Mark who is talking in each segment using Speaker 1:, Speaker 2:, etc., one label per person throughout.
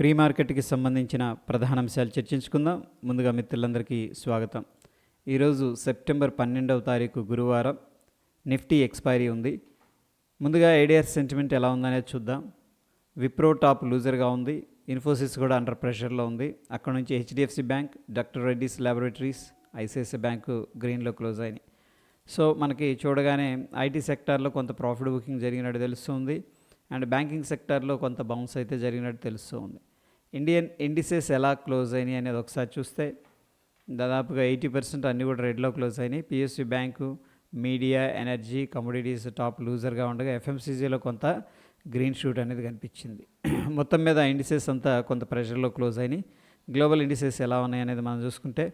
Speaker 1: Pre మార్కెట్కి సంబంధించిన ప్రధాన అంశాలు చర్చించుకుందాం. ముందుగా మిత్రులందరికీ స్వాగతం. ఈరోజు సెప్టెంబర్ పన్నెండవ తారీఖు గురువారం. నిఫ్టీ ఎక్స్పైరీ ఉంది. ముందుగా ఏడిఆర్ సెంటిమెంట్ ఎలా ఉందనేది చూద్దాం. విప్రో టాప్ లూజర్గా ఉంది. ఇన్ఫోసిస్ కూడా అండర్ ప్రెషర్లో ఉంది. అక్కడ నుంచి HDFC bank doctor Reddy's laboratories ICICI bank గ్రీన్లో క్లోజ్ అయినాయి. సో మనకి చూడగానే ఐటీ సెక్టార్లో కొంత ప్రాఫిట్ బుకింగ్ జరిగినట్టు తెలుస్తుంది. అండ్ బ్యాంకింగ్ సెక్టార్లో కొంత బౌన్స్ అయితే జరిగినట్టు తెలుస్తుంది. ఇండియన్ ఇండిసెస్ ఎలా క్లోజ్ అయినాయి అనేది ఒకసారి చూస్తే దాదాపుగా ఎయిటీ పర్సెంట్ అన్నీ కూడా రెడ్లో క్లోజ్ అయినాయి. PSU bank media energy commodities top లూజర్గా ఉండగా ఎఫ్ఎంసీజీలో కొంత గ్రీన్ షూట్ అనేది కనిపించింది. మొత్తం మీద ఇండిసెస్ అంతా కొంత ప్రెషర్లో క్లోజ్ అయినాయి. గ్లోబల్ ఇండిసెస్ ఎలా ఉన్నాయి అనేది మనం చూసుకుంటే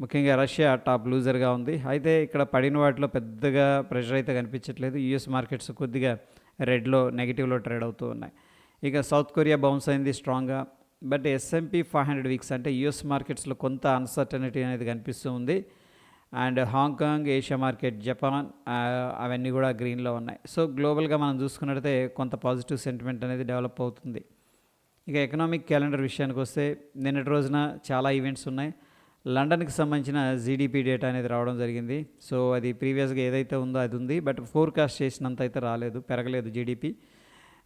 Speaker 1: ముఖ్యంగా రష్యా టాప్ లూజర్గా ఉంది. అయితే ఇక్కడ పడిన వాటిలో పెద్దగా ప్రెషర్ అయితే కనిపించట్లేదు. యూఎస్ మార్కెట్స్ కొద్దిగా రెడ్లో నెగిటివ్లో ట్రేడ్ అవుతూ ఉన్నాయి. ఇక సౌత్ కొరియా బౌన్స్ అయింది స్ట్రాంగ్గా but S&P five hundred weeks అంటే యూఎస్ మార్కెట్స్లో కొంత అన్సర్టనిటీ అనేది కనిపిస్తూ ఉంది. And Hong Kong Asia market Japan అవన్నీ కూడా గ్రీన్లో ఉన్నాయి. సో గ్లోబల్గా మనం చూసుకున్నట్టయితే కొంత పాజిటివ్ సెంటిమెంట్ అనేది డెవలప్ అవుతుంది. ఇక ఎకనామిక్ క్యాలెండర్ విషయానికి వస్తే నిన్నటి రోజున చాలా ఈవెంట్స్ ఉన్నాయి. లండన్కి సంబంధించిన జీడిపి డేటా అనేది రావడం జరిగింది. సో అది ప్రీవియస్గా ఏదైతే ఉందో అది ఉంది. బట్ ఫోర్కాస్ట్ చేసినంత అయితే రాలేదు పెరగలేదు జీడిపి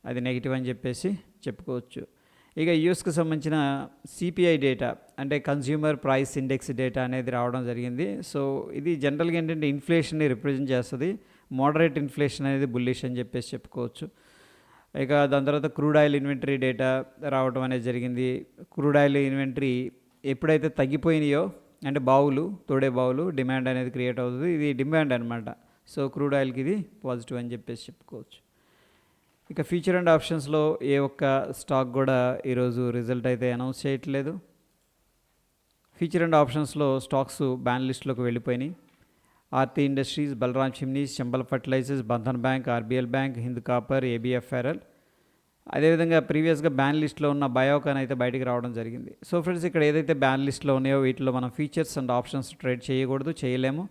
Speaker 1: అది నెగిటివ్ అని చెప్పేసి చెప్పుకోవచ్చు. ఇక యూఎస్కి సంబంధించిన సిపిఐ డేటా అంటే కన్జ్యూమర్ ప్రైస్ ఇండెక్స్ డేటా అనేది రావడం జరిగింది. సో ఇది జనరల్గా ఏంటంటే ఇన్ఫ్లేషన్ని రిప్రజెంట్ చేస్తుంది. మోడరేట్ ఇన్ఫ్లేషన్ అనేది బుల్లిష్ అని చెప్పేసి చెప్పుకోవచ్చు. ఇక దాని తర్వాత క్రూడ్ ఆయిల్ ఇన్వెంటరీ డేటా రావడం అనేది జరిగింది. క్రూడ్ ఆయిల్ ఇన్వెంటరీ ఎప్పుడైతే తగ్గిపోయినాయో అంటే బావులు తోడే బావులు డిమాండ్ అనేది క్రియేట్ అవుతుంది. ఇది డిమాండ్ అనమాట సో క్రూడ్ ఆయిల్కి ఇది పాజిటివ్ అని చెప్పేసి చెప్పుకోవచ్చు. ఇక ఫ్యూచర్ అండ్ ఆప్షన్స్లో ఏ ఒక్క స్టాక్ కూడా ఈరోజు రిజల్ట్ అయితే అనౌన్స్ చేయట్లేదు. ఫ్యూచర్ అండ్ ఆప్షన్స్లో స్టాక్స్ బ్యాన్ లిస్టులోకి వెళ్ళిపోయినాయి. Aarti industries Balram Chini Chambal fertilisers Bandhan bank RBL bank Hind copper ABFRL అదేవిధంగా ప్రీవియస్గా బ్యాన్ లిస్ట్లో ఉన్న బయోకాన్ అయితే బయటికి రావడం జరిగింది. సో ఫ్రెండ్స్ ఇక్కడ ఏదైతే బ్యాన్ లిస్ట్లో ఉన్నాయో వీటిలో మనం ఫీచర్స్ అండ్ ఆప్షన్స్ ట్రేడ్ చేయకూడదు చేయలేము.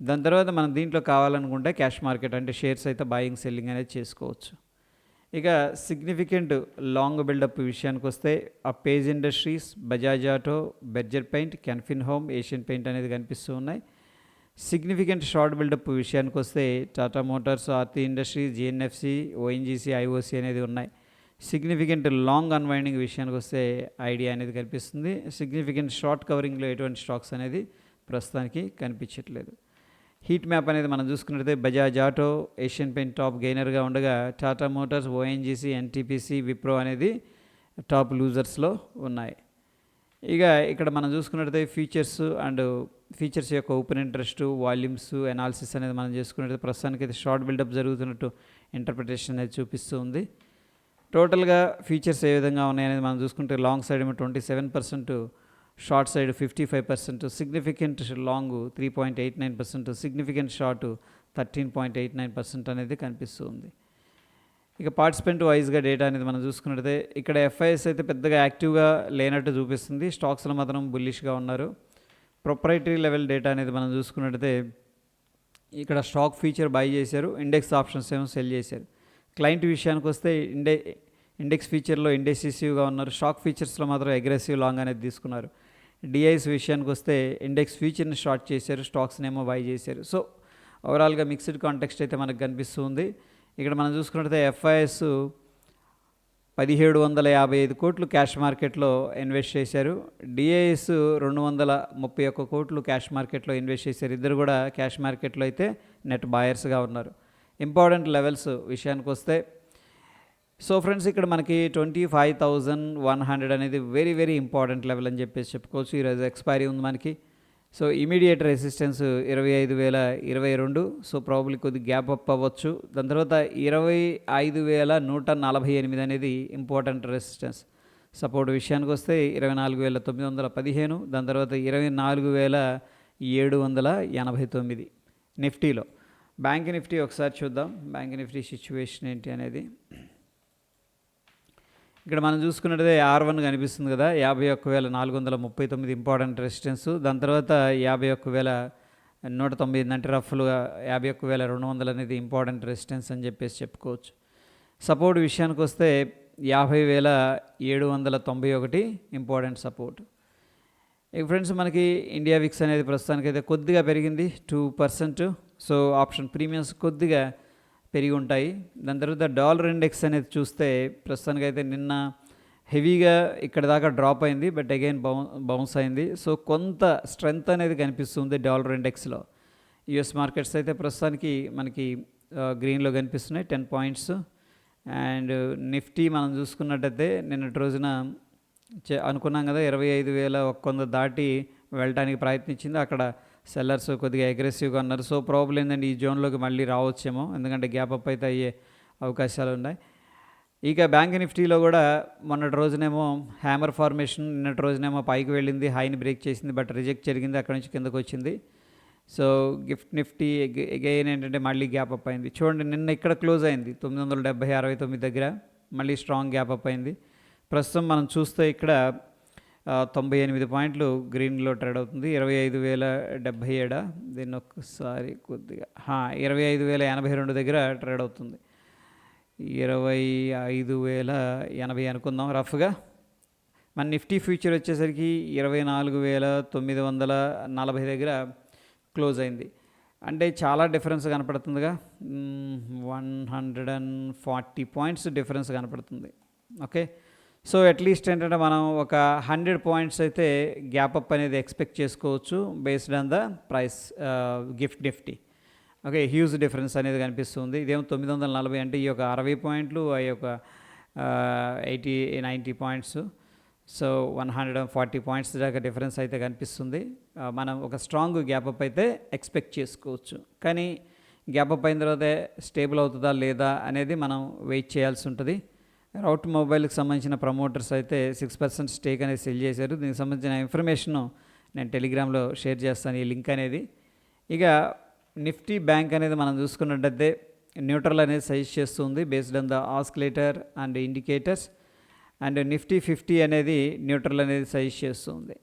Speaker 1: దాని తర్వాత మనం దీంట్లో కావాలనుకుంటే క్యాష్ మార్కెట్ అంటే షేర్స్ అయితే బాయింగ్ సెల్లింగ్ అనేది చేసుకోవచ్చు. ఇక సిగ్నిఫికెంట్ లాంగ్ బిల్డప్ విషయానికి వస్తే ఆ page industries Bajaj auto Berger paint Canfin home Asian paint అనేది కనిపిస్తూ ఉన్నాయి. సిగ్నిఫికెంట్ షార్ట్ బిల్డప్ విషయానికి వస్తే Tata motors Aarti industries GNFC ONGC IOC అనేది ఉన్నాయి. సిగ్నిఫికెంట్ లాంగ్ అన్వైండింగ్ విషయానికి వస్తే ఐడియా అనేది కనిపిస్తుంది. సిగ్నిఫికెంట్ షార్ట్ కవరింగ్లో ఎటువంటి స్టాక్స్ అనేది ప్రస్తుతానికి కనిపించట్లేదు. హీట్ మ్యాప్ అనేది మనం చూసుకున్నట్లయితే Bajaj auto Asian paint top గెయినర్గా ఉండగా Tata motors ONGC NTPC Wipro అనేది టాప్ లూజర్స్లో ఉన్నాయి. ఇక ఇక్కడ మనం చూసుకున్నట్లయితే ఫీచర్స్ అండ్ ఫీచర్స్ యొక్క ఓపెన్ ఇంట్రెస్ట్ వాల్యూమ్స్ అనాలిసిస్ అనేది మనం చేసుకున్నట్లయితే ప్రస్తుతానికి అయితే షార్ట్ బిల్డప్ జరుగుతున్నట్టు ఇంటర్ప్రిటేషన్ అనేది చూపిస్తూ ఉంది. టోటల్గా ఫీచర్స్ ఏ విధంగా ఉన్నాయనేది మనం చూసుకుంటే లాంగ్ సైడ్ ఏమో twenty seven percent short side fifty five percent significant long three point eight nine percent significant short thirteen point eight nine percent అనేది కనిపిస్తూ ఉంది ఇక పార్టిసిపెంట్ వైజ్గా డేటా అనేది మనం చూసుకున్నట్లయితే ఇక్కడ ఎఫ్ఐఎస్ అయితే పెద్దగా యాక్టివ్గా లేనట్టు చూపిస్తుంది. స్టాక్స్లో మాత్రం బుల్లిష్గా ఉన్నారు. ప్రొపరైటరీ లెవెల్ డేటా అనేది మనం చూసుకున్నట్లయితే ఇక్కడ స్టాక్ ఫీచర్ బై చేశారు ఇండెక్స్ ఆప్షన్స్ ఏమో సెల్ చేశారు. క్లయింట్ విషయానికి వస్తే ఇండే ఇండెక్స్ ఫీచర్లో ఇండెసిసివ్గా ఉన్నారు. స్టాక్ ఫీచర్స్లో మాత్రం అగ్రెసివ్ లాంగ్ అనేది తీసుకున్నారు. డిఐస్ విషయానికి వస్తే ఇండెక్స్ ఫీచర్ని షార్ట్ చేశారు స్టాక్స్నేమో బై చేశారు. సో ఓవరాల్గా మిక్స్డ్ కాంటెక్స్ట్ అయితే మనకు కనిపిస్తుంది. ఇక్కడ మనం చూసుకున్నట్లయితే ఎఫ్ఐఎస్ పదిహేడు వందల యాభై ఐదు కోట్లు క్యాష్ మార్కెట్లో ఇన్వెస్ట్ చేశారు. డిఐఎస్ రెండు వందల ముప్పై ఒక్క కోట్లు క్యాష్ మార్కెట్లో ఇన్వెస్ట్ చేశారు. ఇద్దరు కూడా క్యాష్ మార్కెట్లో అయితే నెట్ బాయర్స్గా ఉన్నారు. ఇంపార్టెంట్ లెవెల్స్ విషయానికి వస్తే సో ఫ్రెండ్స్ ఇక్కడ మనకి twenty five thousand one hundred అనేది వెరీ వెరీ ఇంపార్టెంట్ లెవెల్ అని చెప్పేసి చెప్పుకోవచ్చు. ఈరోజు ఎక్స్పైరీ ఉంది మనకి. సో ఇమీడియట్ రెసిస్టెన్స్ ఇరవై ఐదు వేల ఇరవై రెండు. సో ప్రాబ్లీ కొద్ది గ్యాప్ అప్ అవ్వచ్చు. దాని తర్వాత ఇరవై ఐదు వేల నూట నలభై ఎనిమిది అనేది ఇంపార్టెంట్ రెసిస్టెన్స్ సపోర్ట్ విషయానికి వస్తే ఇరవై నాలుగు వేల తొమ్మిది వందల పదిహేను. దాని తర్వాత ఇరవై నాలుగు వేల ఏడు వందల ఎనభై తొమ్మిది నిఫ్టీలో. బ్యాంక్ నిఫ్టీ ఒకసారి చూద్దాం. బ్యాంక్ నిఫ్టీ సిచ్యువేషన్ ఏంటి అనేది. ఇక్కడ మనం చూసుకున్నట్లయితే ఆర్ వన్ కనిపిస్తుంది కదా యాభై ఒక్క వేల నాలుగు వందల ముప్పై తొమ్మిది ఇంపార్టెంట్ రెసిస్టెన్స్ దాని తర్వాత యాభై ఒక్క వేల నూట తొంభై ఎనిమిది అంటే రఫ్లుగా యాభై ఒక్క వేల రెండు వందలు అనేది ఇంపార్టెంట్ రెసిస్టెన్స్ అని చెప్పేసి చెప్పుకోవచ్చు. సపోర్ట్ విషయానికి వస్తే యాభై వేల ఏడు వందల తొంభై ఒకటి ఇంపార్టెంట్ సపోర్ట్ ఇక ఫ్రెండ్స్ మనకి ఇండియా విక్స్ అనేది ప్రస్తుతానికైతే కొద్దిగా పెరిగింది two percent so option premiums కొద్దిగా పెరిగి ఉంటాయి. దాని తర్వాత డాలర్ ఇండెక్స్ అనేది చూస్తే ప్రస్తుతానికైతే నిన్న హెవీగా ఇక్కడ దాకా డ్రాప్ అయింది బట్ అగైన్ బౌ బౌన్స్ అయింది. సో కొంత స్ట్రెంగ్త్ అనేది కనిపిస్తుంది డాలర్ ఇండెక్స్లో. యుఎస్ మార్కెట్స్ అయితే ప్రస్తుతానికి మనకి గ్రీన్లో కనిపిస్తున్నాయి టెన్ పాయింట్స్. అండ్ నిఫ్టీ మనం చూసుకున్నట్టయితే నిన్నటి రోజున చే- అనుకున్నాం కదా ఇరవై ఐదు వేల ఒక్క వంద దాటి వెళ్ళడానికి ప్రయత్నించింది. అక్కడ సెల్లర్స్ కొద్దిగా అగ్రెసివ్గా ఉన్నారు. సో ప్రాబ్లం ఏంటంటే ఈ జోన్లోకి మళ్ళీ రావచ్చేమో. ఎందుకంటే గ్యాప్ అప్ అయితే అయ్యే అవకాశాలు ఉన్నాయి. ఇక బ్యాంక్ నిఫ్టీలో కూడా మొన్నటి రోజునేమో హ్యామర్ ఫార్మేషన్ నిన్నటి రోజునేమో పైకి వెళ్ళింది హైని బ్రేక్ చేసింది బట్ రిజెక్ట్ జరిగింది అక్కడ నుంచి కిందకు వచ్చింది. సో గిఫ్ట్ నిఫ్టీ ఎగైన్ ఏంటంటే మళ్ళీ గ్యాప్ అప్ అయింది. చూడండి నిన్న ఇక్కడ క్లోజ్ అయింది తొమ్మిది వందల డెబ్బై అరవై తొమ్మిది దగ్గర. మళ్ళీ స్ట్రాంగ్ గ్యాప్ అప్ అయింది. ప్రస్తుతం మనం చూస్తే ఇక్కడ తొంభై ఎనిమిది పాయింట్లు గ్రీన్లో ట్రేడ్ అవుతుంది. ఇరవై ఐదు వేల డెబ్భై ఏడా? దీన్ని ఒక్కసారి కొద్దిగా ఇరవై ఐదు వేల ఎనభై రెండు దగ్గర ట్రేడ్ అవుతుంది. ఇరవై ఐదు వేల ఎనభై అనుకుందాం రఫ్గా. మన నిఫ్టీ ఫ్యూచర్ వచ్చేసరికి ఇరవై నాలుగు వేల తొమ్మిది వందల నలభై దగ్గర క్లోజ్ అయింది. అంటే చాలా difference కనపడుతుందిగా. One hundred and forty points difference కనపడుతుంది. ఓకే? సో అట్లీస్ట్ ఏంటంటే మనం ఒక హండ్రెడ్ పాయింట్స్ అయితే గ్యాప్ అప్ అనేది ఎక్స్పెక్ట్ చేసుకోవచ్చు based on the price gift Nifty okay huge difference అనేది కనిపిస్తుంది. ఇదేమో తొమ్మిది వందల నలభై అంటే ఈ యొక్క అరవై పాయింట్లు ఆ యొక్క eighty ninety points so one hundred and forty points దాకా డిఫరెన్స్ అయితే కనిపిస్తుంది. Uh, మనం ఒక స్ట్రాంగ్ గ్యాప్ అప్ అయితే ఎక్స్పెక్ట్ చేసుకోవచ్చు. కానీ గ్యాప్ అప్ అయిన తర్వాత స్టేబుల్ అవుతుందా లేదా అనేది మనం వెయిట్ చేయాల్సి ఉంటుంది. రౌట్ మొబైల్కి సంబంధించిన ప్రమోటర్స్ అయితే సిక్స్ పర్సెంట్ స్టేక్ అనేది సెల్ చేశారు. దీనికి సంబంధించిన ఇన్ఫర్మేషన్ నేను టెలిగ్రామ్లో షేర్ చేస్తాను ఈ లింక్ అనేది. ఇక నిఫ్టీ బ్యాంక్ అనేది మనం చూసుకున్నట్టయితే న్యూట్రల్ అనేది సజెస్ట్ చేస్తుంది based on the oscillator and indicators. And Nifty fifty అనేది న్యూట్రల్ అనేది సజెస్ట్ చేస్తుంది.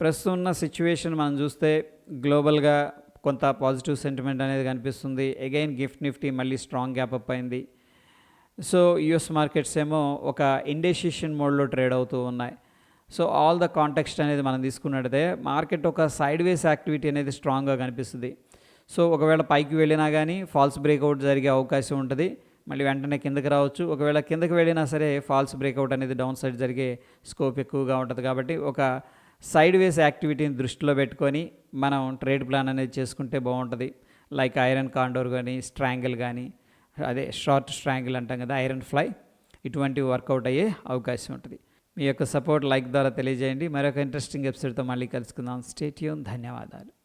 Speaker 1: ప్రస్తుతం ఉన్న సిచ్యువేషన్ మనం చూస్తే గ్లోబల్గా కొంత పాజిటివ్ సెంటిమెంట్ అనేది కనిపిస్తుంది. అగైన్ గిఫ్ట్ నిఫ్టీ మళ్ళీ స్ట్రాంగ్ గ్యాప్ అప్ అయింది. సో యుఎస్ మార్కెట్స్ ఏమో ఒక ఇండెసిషన్ మోడ్లో ట్రేడ్ అవుతూ ఉన్నాయి. సో ఆల్ ద కాంటెక్స్ట్ అనేది మనం తీసుకున్నట్టే మార్కెట్ ఒక సైడ్ వేస్ యాక్టివిటీ అనేది స్ట్రాంగ్గా కనిపిస్తుంది. సో ఒకవేళ పైకి వెళ్ళినా కానీ ఫాల్స్ బ్రేక్అవుట్ జరిగే అవకాశం ఉంటుంది. మళ్ళీ వెంటనే కిందకి రావచ్చు. ఒకవేళ కిందకి వెళ్ళినా సరే ఫాల్స్ బ్రేక్అవుట్ అనేది డౌన్ సైడ్ జరిగే స్కోప్ ఎక్కువగా ఉంటుంది కాబట్టి ఒక సైడ్ వేస్ యాక్టివిటీని దృష్టిలో పెట్టుకొని మనం ట్రేడ్ ప్లాన్ అనేది చేసుకుంటే బాగుంటుంది. లైక్ ఐరన్ కాండోర్ కానీ స్ట్రాంగిల్ కానీ అదే షార్ట్ స్ట్రాంగిల్ అంటాం కదా ఐరన్ ఫ్లై ఇటువంటివి వర్కౌట్ అయ్యే అవకాశం ఉంటుంది. మీ యొక్క సపోర్ట్ లైక్ ద్వారా తెలియజేయండి. మరొక ఇంట్రెస్టింగ్ ఎపిసోడ్తో మళ్ళీ కలుసుకుందాం. స్టేట్యూన్ ధన్యవాదాలు.